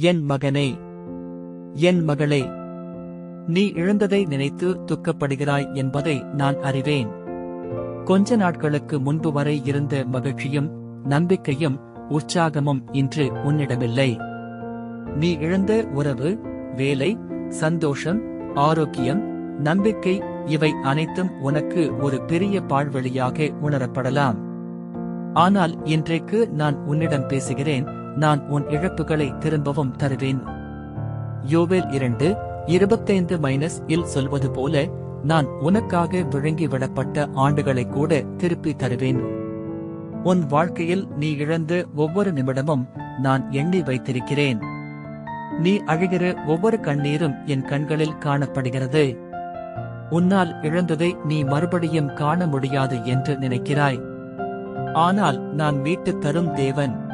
என் மகனே என் மகளே நீ இழந்ததை நினைத்து துக்கப்படுகிறாய் என்பதை நான் அறிவேன். கொஞ்ச நாட்களுக்கு முன்பு வரை இருந்த மகிழ்ச்சியும் நம்பிக்கையும் உற்சாகமும் இன்று உன்னிடமில்லை. நீ இழந்த உறவு வேலை சந்தோஷம் ஆரோக்கியம் நம்பிக்கை இவை அனைத்தும் உனக்கு ஒரு பெரிய பாழ்வழியாக உணரப்படலாம். ஆனால் இன்றைக்கு நான் உன்னிடம் பேசுகிறேன் நான் உன் இழப்புகளை திரும்பவும் தருவேன். யோவேல் இரண்டு இருபத்தைந்து மைனஸ் இல் சொல்வது போல நான் உனக்காக விழுங்கி விடப்பட்ட ஆண்டுகளை கூட திருப்பி தருவேன். உன் வாழ்க்கையில் நீ இழந்த ஒவ்வொரு நிமிடமும் நான் எண்ணி வைத்திருக்கிறேன். நீ அழுகிற ஒவ்வொரு கண்ணீரும் என் கண்களில் காணப்படுகிறது. உன்னால் இழந்ததை நீ மறுபடியும் காண முடியாது என்று நினைக்கிறாய். ஆனால் நான் மீட்டுத் தரும் தேவன்.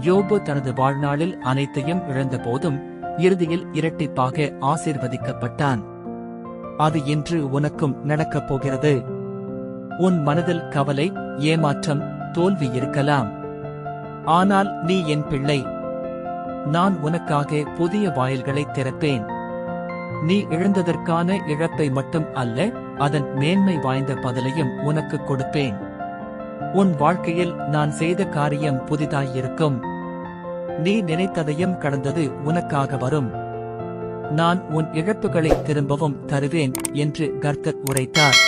யோபு தனது வாழ்நாளில் அனைத்தையும் இழந்தபோதும் இறுதியில் இரட்டிப்பாக ஆசீர்வதிக்கப்பட்டான். அது இன்று உனக்கும் நடக்கப் போகிறது. உன் மனதில் கவலை ஏமாற்றம் தோல்வி இருக்கலாம். ஆனால் நீ என் பிள்ளை. நான் உனக்காக புதிய வாயில்களை திறப்பேன். நீ இழந்ததற்கான இழப்பை மட்டும் அல்ல அதன் மேன்மை வாய்ந்த பதிலையும் உனக்கு கொடுப்பேன். உன் வாழ்க்கையில் நான் செய்த காரியம் புதிதாயிருக்கும். நீ நினைத்ததையும் கடந்தது உனக்காக வரும். நான் உன் இழப்புகளை திரும்பவும் தருவேன் என்று கர்த்தர் உரைத்தார்.